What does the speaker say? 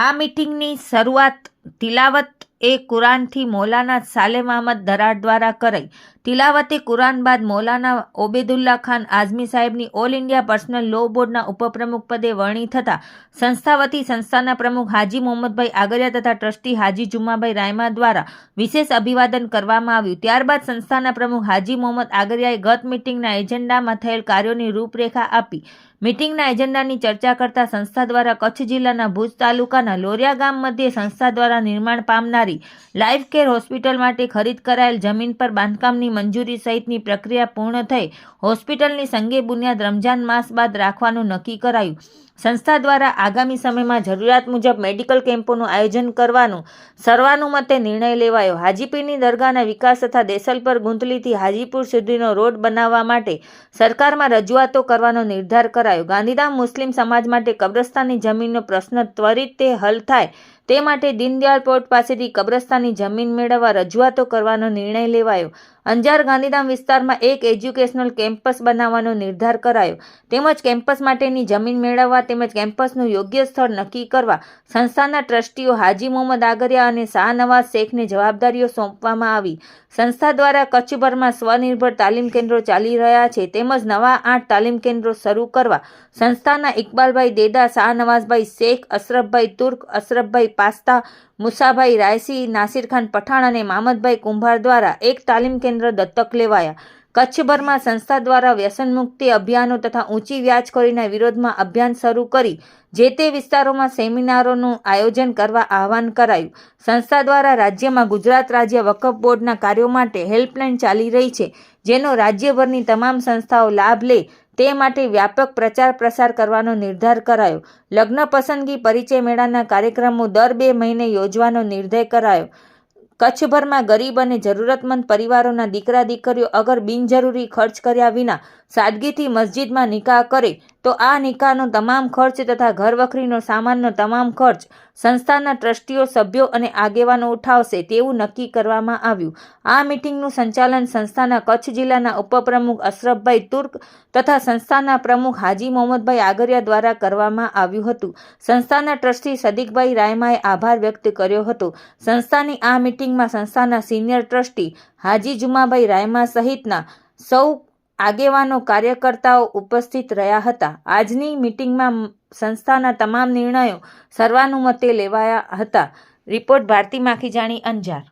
આ મીટિંગની શરૂઆત તિલાવત એ કુરાનથી મૌલાના સાલેમ અહમદ દરાડ દ્વારા કરાઈ. તિલાવતે કુરાન બાદ મૌલાના ઓબેદુલ્લા ખાન આઝમી સાહેબની ઓલ ઇન્ડિયા પર્સનલ લો બોર્ડના ઉપપ્રમુખ પદે વરણી થતા સંસ્થા વતી સંસ્થાના પ્રમુખ હાજી મોહમ્મદભાઈ આગરિયા તથા ટ્રસ્ટી હાજી જુમાભાઈ રાયમા દ્વારા વિશેષ અભિવાદન કરવામાં આવ્યું. ત્યારબાદ સંસ્થાના પ્રમુખ હાજી મોહમ્મદ આગરિયાએ ગત મિટિંગના એજન્ડામાં થયેલ કાર્યોની રૂપરેખા આપી. મીટિંગના એજન્ડાની ચર્ચા કરતા સંસ્થા દ્વારા કચ્છ જિલ્લાના ભુજ તાલુકાના લોરિયા ગામ મધ્યે સંસ્થા દ્વારા નિર્માણ પામનારી લાઈફ કેર હોસ્પિટલ માટે ખરીદ કરાયેલ જમીન પર બાંધકામની મંજૂરી સહિતની પ્રક્રિયા પૂર્ણ થઈ હોસ્પિટલની સંગે બુનિયાદ રમજાન માસ બાદ રાખવાનું નક્કી કરાયું. સંસ્થા દ્વારા આગામી સમયમાં જરૂરિયાત મુજબ મેડિકલ કેમ્પોનું આયોજન કરવાનું સર્વાનુમતે નિર્ણય લેવાયો. હાજીપીરની દરગાહના વિકાસ તથા દેસલપર ગુંતલીથી હાજીપુર સુધીનો રોડ બનાવવા માટે સરકારમાં રજૂઆતો કરવાનો નિર્ધાર કરાયો. ગાંધીધામ મુસ્લિમ સમાજ માટે કબ્રસ્તાનની જમીનનો પ્રશ્ન ત્વરિત તે હલ થાય તે માટે દીનદયાળ પોર્ટ પાસેથી કબ્રસ્તાનની જમીન મેળવવા રજૂઆતો કરવાનો નિર્ણય લેવાયો. અંજાર ગાંધીધામ વિસ્તારમાં એક એજ્યુકેશનલ કેમ્પસ બનાવવાનો નિર્ધાર કરાયો. તેમજ કેમ્પસ માટેની જમીન મેળવવા તેમજ કેમ્પસનું યોગ્ય સ્થળ નક્કી કરવા સંસ્થાના ટ્રસ્ટીઓ હાજી મોહમ્મદ આગરિયા અને શાહનવાઝ શેખને જવાબદારીઓ સોંપવામાં આવી. સંસ્થા દ્વારા કચ્છભરમાં સ્વનિર્ભર તાલીમ કેન્દ્રો ચાલી રહ્યા છે. તેમજ નવા આઠ તાલીમ કેન્દ્રો શરૂ કરવા સંસ્થાના ઇકબાલભાઈ દેદા શાહનવાઝભાઈ શેખ, અશરફભાઈ તુર્ક, અશરફભાઈ પાસ્તા મુસાભાઈ રાયસી નાસિરખાન પઠાણ અને મામદભાઈ કુંભાર દ્વારા એક તાલીમ કેન્દ્ર દત્તક લેવાયા. કચ્છભરમાં સંસ્થા દ્વારા વ્યસન મુક્તિ અભિયાનો તથા ઊંચી વ્યાજખોરીના વિરોધમાં અભિયાન શરૂ કરી, જે તે વિસ્તારોમાં સેમિનારોનું આયોજન કરવા આહવાન કરાયું. સંસ્થા દ્વારા રાજ્યમાં ગુજરાત રાજ્ય વકફ બોર્ડના કાર્યો માટે હેલ્પલાઇન ચાલી રહી છે, જેનો રાજ્યભરની તમામ સંસ્થાઓ લાભ લે તે માટે વ્યાપક પ્રચાર પ્રસાર કરવાનો નિર્ધાર કરાયો. લગ્ન પસંદગી પરિચય મેળાના કાર્યક્રમો દર બે મહિને યોજવાનો નિર્ણય કરાયો. કચ્છભરમાં ગરીબ અને જરૂરતમંદ પરિવારોના દીકરા દીકરીઓ અગર બિનજરૂરી ખર્ચ કર્યા વિના સાદગીથી મસ્જિદમાં નિકાહ કરે તો આ નિકાહનો તમામ ખર્ચ તથા ઘરવખરીનો સામાનનો તમામ ખર્ચ સંસ્થાના ટ્રસ્ટીઓ, સભ્યો અને આગેવાનો ઉઠાવશે તેવું નક્કી કરવામાં આવ્યું. આ મિટિંગનું સંચાલન સંસ્થાના કચ્છ જિલ્લાના ઉપપ્રમુખ અશરફભાઈ તુર્ક તથા સંસ્થાના પ્રમુખ હાજી મોહમ્મદભાઈ આગરિયા દ્વારા કરવામાં આવ્યું હતું. સંસ્થાના ટ્રસ્ટી સદીકભાઈ રાયમાએ આભાર વ્યક્ત કર્યો હતો. સંસ્થાની આ મિટિંગમાં સંસ્થાના સિનિયર ટ્રસ્ટી હાજી જુમાભાઈ રાયમા સહિતના સૌ આગેવાનો કાર્યકર્તાઓ ઉપસ્થિત રહ્યા હતા. આજની મિટિંગમાં સંસ્થાના તમામ નિર્ણયો સર્વાનુમતે લેવાયા હતા. રિપોર્ટ ભારતી માખીજાણી અંજાર.